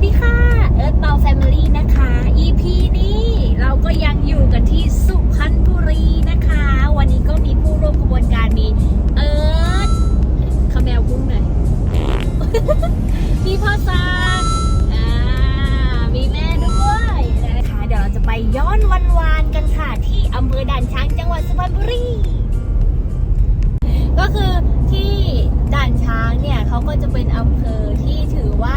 วัสดีค่ะ เอิร์ธเปาแฟมิลี่นะคะ EP นี้เราก็ยังอยู่กันที่สุพรรณบุรีนะคะ วันนี้ก็มีผู้ร่วมขบวนการมีเอิร์ธขมแมวกุ้งหน่อย มีพ่อซานอ่ามีแม่ด้วยนะคะ เดี๋ยวเราจะไปย้อนวันวานกันค่ะที่อำเภอด่านช้างจังหวัดสุพรรณบุรี ก็คือที่ด่านช้างเนี่ยเขาก็จะเป็นอำเภอที่ถือว่า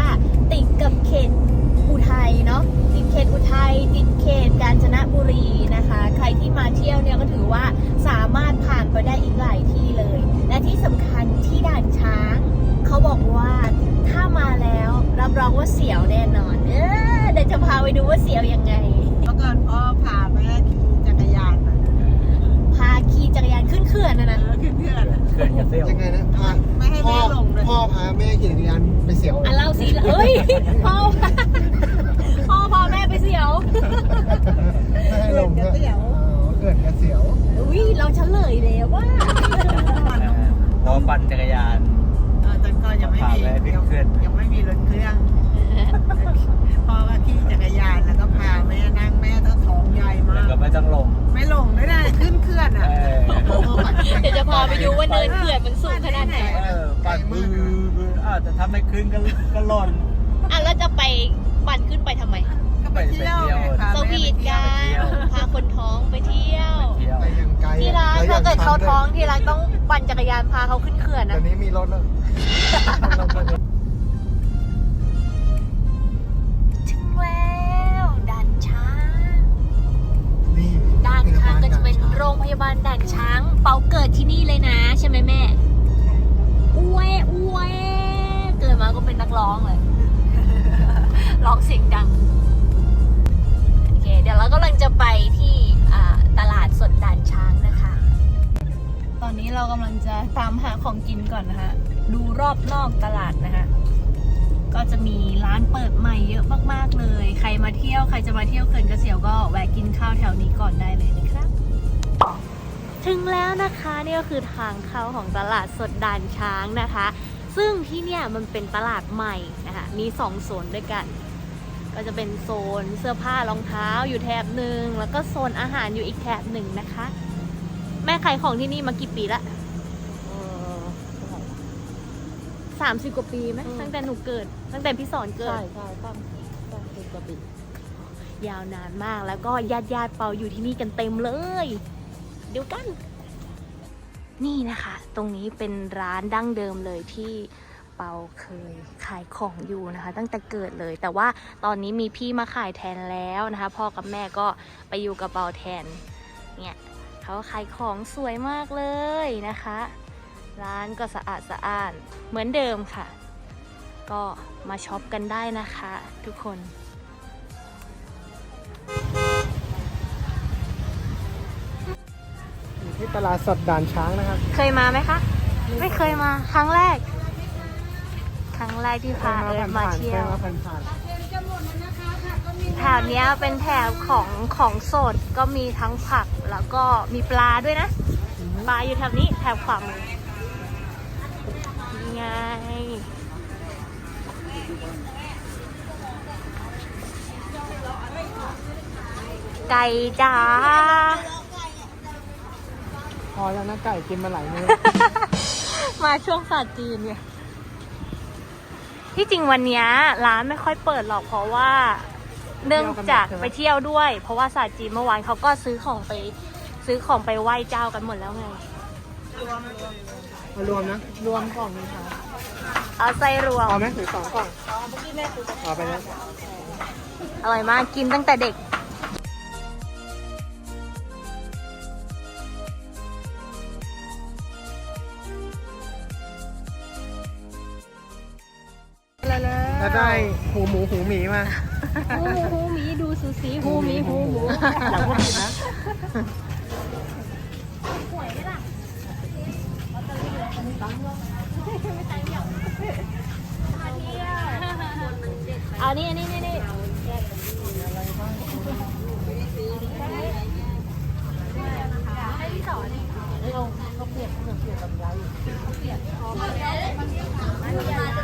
เขตอุทัยติดเขตกาญจนบุรีนะคะ ใครที่มาเที่ยวเนี่ยก็ถือว่าสามารถผ่านไปได้อีกหลายที่เลย และที่สำคัญที่ด่านช้างเขาบอกว่าถ้ามาแล้วรับรองว่าเสียวแน่นอน เออเดี๋ยวจะพาไปดูว่าเสียวยังไง เมื่อก่อนพ่อพาแม่ขี่จักรยานมาพาขี่จักรยานขึ้นเขื่อนนะเอนะอเพื่อนๆอะเขื่อนกระเซลยังไงนะพาไม่ให้พ่อแม่ลงเลยพ่อพาแม่ขี่จักรยานไปเสียวอะเล่าสิเอ้ยพ่อพ่อพาแม่ไป เสียว ไม่ให้ลงเขื่อนกระเสียว อ๋อเกิดกระเสียว อุ้ยเราเฉลยแล้วว่าพอปั่นจักรยาน เออตอนก่อนยังไม่มีพาแม่ขึ้นเครื่อง ยังไม่มีรถเครื่องพ่อก็ขี่จักรยานแล้วก็พาแม่นั่งแม่ต้องท้องใหญ่มาแล้วก ก็ไม่ต้องลง ไม่ลงด้วยนะขึ้นเครื่องเออะอเดี๋ยวจะพาไปดูว่าเนินเขื่อนมันสูงขนาดไหน เออปั่นมืออ้าวแต่ถ้าไม่ขึ้นก็ก็หล่นอะแล้วจะไปปั่นขึ้นไปทำไมก็ ไปเที่ยวไงพาสแม่วีทไปเที่ยกัวนเที่ยวพาคนท้องไปเที่ยวเที่ยวไปยังไกลที่รักแล้วถ้าเกิดเขายังท้องที่รักต้องปั่นจักรยานพาเขาขึ้นเขื่อนเดี๋นะยวนี้มีรถแล้วลงไปเลยถึงแล้วด่านช้างนี่ด่านช้างก็จะเป็นโรงพยาบาลด่านช้าง เปาเกิดที่นี่เลยนะ ใช่ไหมแม่อ้วยอ้วยเกิดมาก็เป็นนักร้องเลยร้องเสียงดังโอ เคเดี๋ยวเรากำลังจะไปที่อ่าตลาดสดด่านช้างนะคะ ตอนนี้เรากำลังจะตามหาของกินก่อนนะคะ ดูรอบนอกตลาดนะคะ ก็จะมีร้านเปิดใหม่เยอะมากๆเลย ใครมาเที่ยวใครจะมาเที่ยวเขื่อนกระเสียวก็แวะกินข้าวแถวนี้ก่อนได้เลยนะครับ ถึงแล้วนะคะนี่ก็คือทางเข้าของตลาดสดด่านช้างนะคะ ซึ่งที่เนี่ยมันเป็นตลาดใหม่นะคะ มีสองโซนด้วยกัน ก็จะเป็นโซนเสื้อผ้ารองเท้าอยู่แถบหนึ่งแล้วก็โซนอาหารอยู่อีกแถบหนึ่งนะคะ แม่ขายของที่นี่มากี่ปีละสามสิบกว่าปีไหมตั้งแต่หนูเกิด ตั้งแต่พี่สอนเกิด ใช่ใช่ตั้งตั้งเป็นกระบี่ยาวนานมากแล้วก็ญาติญาติๆเปาอยู่ที่นี่กันเต็มเลย เดี๋ยวกัน นี่นะคะ ตรงนี้เป็นร้านดั้งเดิมเลยที่ เปาเคยขายของอยู่นะคะ ตั้งแต่เกิดเลย แต่ว่าตอนนี้มีพี่มาขายแทนแล้วนะคะ พ่อกับแม่ก็ไปอยู่กับเปาแทนเนี่ยเขาขายของสวยมากเลยนะคะ ร้านก็สะอาดสะอ้านเหมือนเดิมค่ะ ก็มาช็อปกันได้นะคะ ทุกคนอยู่ที่ตลาดสดด่านช้างนะครับ เคยมาไหมคะ ไม่เคยมาครั้งแรกค รั้งแรกที่พาเอิร์ธมาเที่ยวคผ่านผ่านแถวเนี้ยเป็นแถวของของสดก็มีทั้งผักแล้วก็มีปลาด้วยนะ ปลาอยู่แถวนี้แถวขวามือนี่ไงไก่จ้าพอแล้วนะไก่กินมาหลายมื้อมาช่วงศาสตร์จีนเนี่ย ที่จริงวันเนี้ยร้านไม่ค่อยเปิดหรอกเพราะว่า เนื่องจากไปเที่ยวด้วย เพราะว่าศาสตร์จีนเมื่อวานเขาก็ซื้อของไปซื้อของไปไหว้เจ้ากันหมดแล้วไงมารวมนะ รวมกล่องนึงค่ะเอาไส้รวมเอาไหมถือสองกล่องเอาไปแล้วอร่อยมากกินตั้งแต่เด็ก แล้วได้หูหมูหูหมีมา หูหมูหูหมีดูสูสีหูหมีหูหมูอย่าพูดผิดนะเอานี่นี่นี่นี่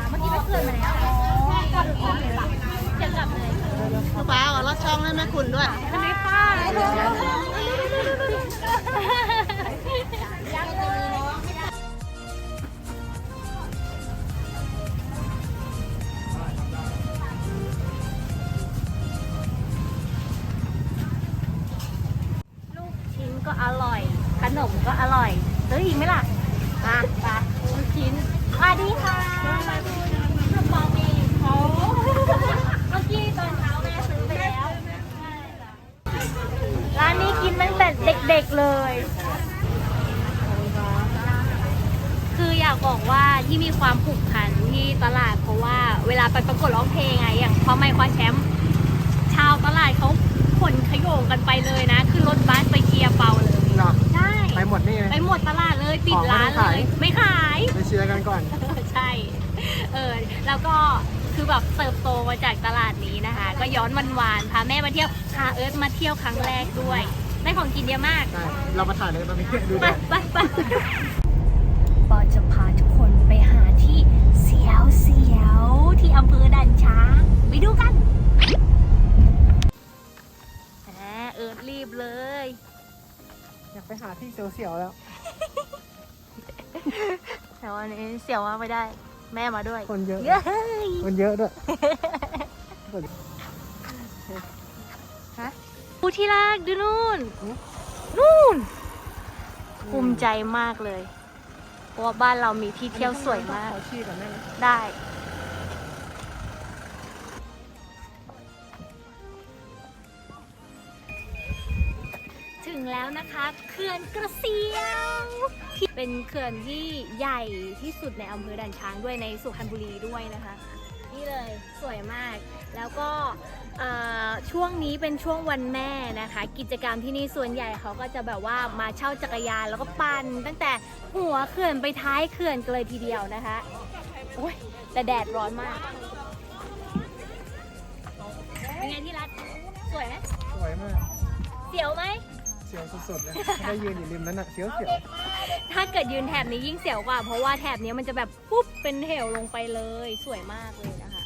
เมื่อกี้ไปเกิดมาแล้ว ลูกบ้าวลอดช่องให้แม่คุณด้วยอันนี้ค่ะลูกชิ้นก็อร่อย ขนมก็อร่อยซื้ออีกไหมล่ะ มาไปลูกชิ้นสวัสดีค่ะป๋องเองเขาเมื่อกี้ตอนเช้าแม่ซื้อไปแล้ว ร้านนี้กินตั้งแต่เด็กๆเลย คืออยากบอกว่าที่มีความผูกพันที่ตลาด เพราะว่าเวลาไปประกวดร้องเพลงไงอย่างพอไม่คว้าแชมป์ชาวตลาดเขาขนขโยงกันไปเลยนะขึ้นรถบัสไปเชียร์เปาเลยหรอใช่ไปหมดนี่ไงไปหมดตลาดเลยปิดของไม่ร้านได้เลขายยไม่ขายไปเชียร์กันก่อนใช่ เออแล้วก็ คือแบบเติบโตมาจากตลาดนี้นะคะ ก็ย้อนวันวานๆพาแม่มาเที่ยวพาเอิร์ธมาเที่ยวครั้งแรกด้วยได้ของกินเยอะมากได้เรามาถ่ายเลยตอนนี้ดูไปได้ไปไปปอจะพาทุกคนไปหาที่เสียวเสียวๆที่อำเภอด่านช้างไปดูกันแหมเอิร์ธรีบเลย อยากไปหาที่เสียวๆแล้ว แต่วันนี้เสียวมากไม่ได้ แม่มาด้วย คนเยอะเย้ยคนเยอะด้วยผู้ที่รักดูนู่นหือนู่น ภูมิใจมากเลย เพราะว่าบ้านเรามีที่เที่ยวสวยมาก ขอชี้ก่อนได้ไหมได้ แล้วนะคะเขื่อนกระเซียวที่เป็นเขื่อนที่ใหญ่ที่สุดในอำเภอด่านช้างด้วยในสุพรรณบุรีด้วยนะคะ นี่เลยสวยมาก แล้วก็เอ่อช่วงนี้เป็นช่วงวันแม่นะคะ กิจกรรมที่นี่ส่วนใหญ่เขาก็จะแบบว่ามาเช่าจักรยานแล้วก็ปั่นตั้งแต่หัวเขื่อนไปท้ายเขื่อนกันเลยทีเดียวนะคะโอ้ยแต่แดดร้อนมากเป็นไงที่รัฐสวยไหมสวยมากเสียวไหม เสียวสุดๆเลยถ้ายืนอยู่ริมนั้นอะเสียวเสียวถ้าเกิดยืนแถบนี้ยิ่งเสียวกว่า เพราะว่าแถบนี้มันจะแบบปุ๊บเป็นเหวลงไปเลย สวยมากเลยนะคะ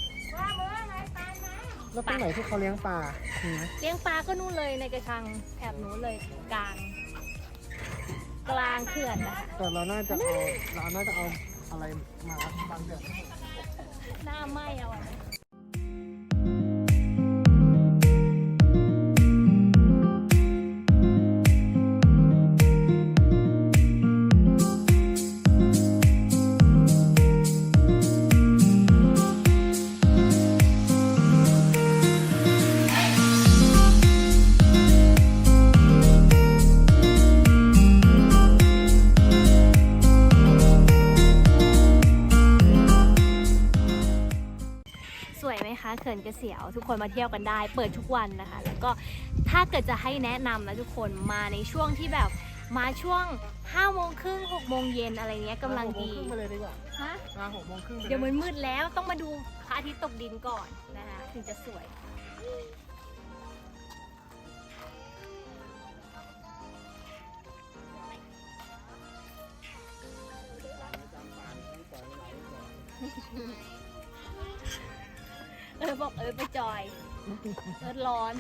แล้วตรงไหนที่เขาเลี้ยงปลามีไหมเลี้ยงปลาก็นู่นเลยในกระชังแถบนู้นเลยกลาง กลางเขื่อนนะคะแต่เราน่าจะเอาเราน่าจะเอาอะไรมาบางเดือนหน้าไหมเอาอะ คนมาเที่ยวกันได้ เปิดทุกวันนะคะ แล้วก็ถ้าเกิดจะให้แนะนำนะทุกคนมาในช่วงที่แบบมาช่วง5โมงครึ่ง6โมงเย็นอะไรเงี้ยกำลังดีหกโมครึ่งไปเลยดีกว่าฮะมาหกโมงครึ่งไปลเดี๋ยวมันมืดแล้วต้องมาดูพระอาทิตย์ตกดินก่อนนะคะถึงจะสวย บอกเออไปจอย เออร้อน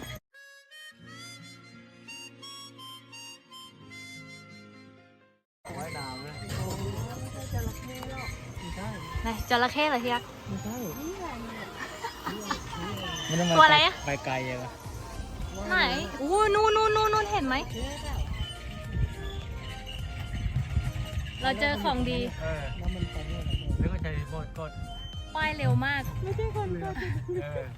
ว่ายน้ำเลยไม่ใช่ไหนจระเข้เหรอที่รัก ไม่ใช่ไม่ต้องมาตัวอะไรอะ ไปไกลเลยปะไหนอู้นู่นนู่นนู่นนู่นเห็นไหม เราเจอของดี เออแล้วมันไปเนี่ยแล้วก็ใจบดกด ป้ายเร็วมาก ไม่ใช่คนก็เออ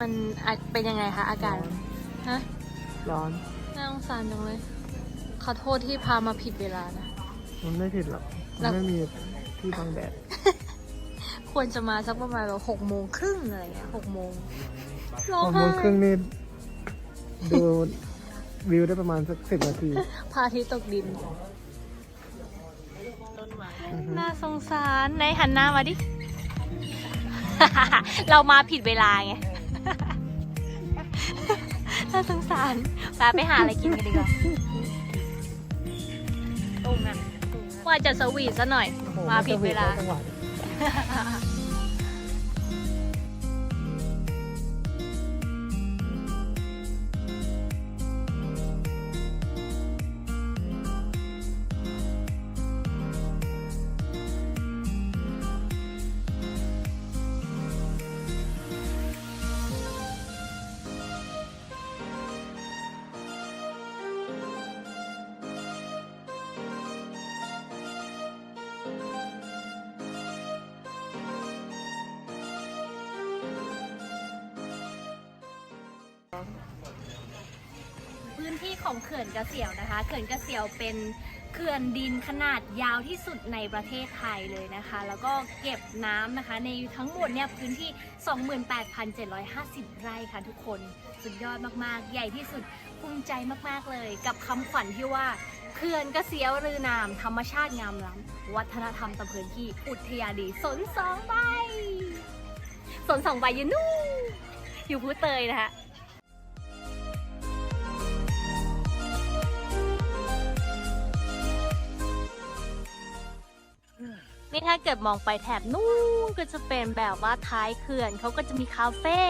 มันอาจเป็นยังไงคะอาการฮะร้อน น่าสงสารจังเลย ขอโทษที่พามาผิดเวลานะ มันไม่ผิดหรอกแล้มันวไม่มีที่บังแดด ควรจะมาสักประมาณแบบหกโมงครึ่งอะไรเงี้ยหกโมงร้หองกโมไห้งครึ่งนี่ดูวิวได้ประมาณสักสิบนาทีพาที่ตกดินอือฮึน่าสงสารไหนหันหน้ามาดิ เรามาผิดเวลาไง น่าสงสารพาไปหาอะไรกินกันดีกว่าตรงนั้น ว่าจะสวีทซะหน่อยโอ้โหมาผิดเวลา จังหวะ ของเขื่อนกระเสียวนะคะ เขื่อนกระเสียวเป็นเขื่อนดินขนาดยาวที่สุดในประเทศไทยเลยนะคะ แล้วก็เก็บน้ำนะคะ ในทั้งหมดเนี่ยพื้นที่ 28,750 ไร่ค่ะทุกคน สุดยอดมากๆ ใหญ่ที่สุดภูมิใจมากๆเลย กับคำขวัญที่ว่าเขื่อนกระเสียวรือนาม ธรรมชาติงามล้ำวัฒนธรรมตะเพินที่อุทยาดีสนสองใบสนสองใบอยู่นู่นอยู่พูเตยนะคะ นี่ถ้าเกิดมองไปแถบนู้นก็จะเป็นแบบว่าท้ายเขื่อนเขาก็จะมีคาเฟ่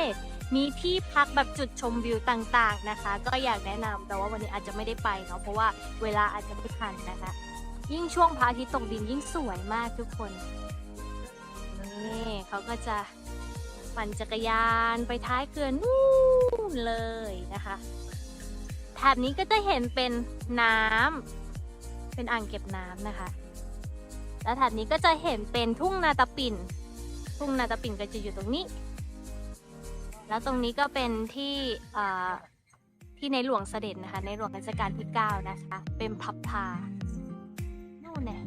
มีที่พักแบบจุดชมวิวต่างๆนะคะ ก็อยากแนะนำแต่ว่าวันนี้อาจจะไม่ได้ไปเนาะเพราะว่าเวลาอาจจะไม่ทันนะคะ ยิ่งช่วงพระอาทิตย์ตกดินยิ่งสวยมากทุกคนนี่เขาก็จะปั่นจักรยานไปท้ายเขื่อนนู่นเลยนะคะแถบนี้ก็จะเห็นเป็นน้ำเป็นอ่างเก็บน้ำนะคะ แล้วแถบนี้ก็จะเห็นเป็นทุ่งนาตาปิ่น ทุ่งนาตาปิ่นก็จะอยู่ตรงนี้ แล้วตรงนี้ก็เป็นที่ที่ในหลวงเสด็จนะคะ ในหลวงรัชกาลที่ 9 นะคะ เป็นพับพาโน่นเนี่ย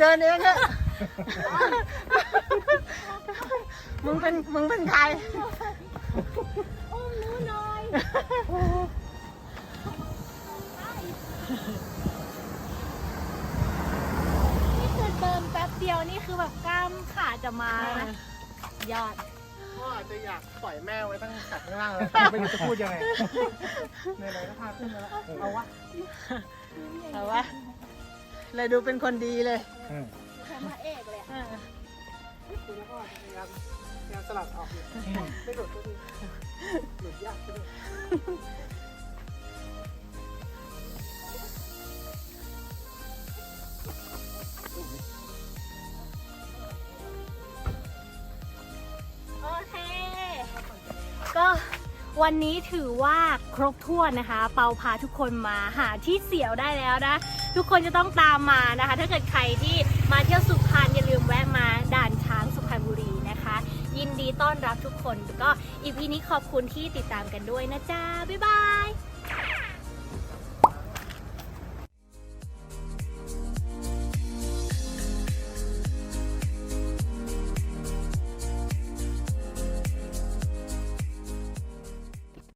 เดินเองเถอะมึงเป็นมึงเป็นใครอุ้มหนูหน่อยนี่คือเดินแป๊บเดียวนี่คือแบบกล้ามขาจะมาแล้วนะยอด พ่ออาจจะอยากปล่อยแม่ไว้ตั้งแต่ข้างล่างแล้วไม่รู้จะพูดยังไงในไหนๆก็พาขึ้นมาแล้วเอาวะเอาวะเลยดูเป็นคนดีเลย แค่มาเอกเลยอะคุณพ่อพยายามพยายามสลัดออกอยู่ไม่หลุดก็ดีหลุดยากก็ดีโอเค ก็วันนี้ถือว่าครบถ้วนนะคะ เปาพาทุกคนมาหาที่เสียวได้แล้วนะ ทุกคนจะต้องตามมานะคะ ถ้าเกิดใครที่มาเที่ยวสุพรรณอย่าลืมแวะมาด่านช้างสุพรรณบุรีนะคะ ยินดีต้อนรับทุกคนแล้วก็อีพีนี้ขอบคุณที่ติดตามกันด้วยนะจ๊ะบ๊ายบาย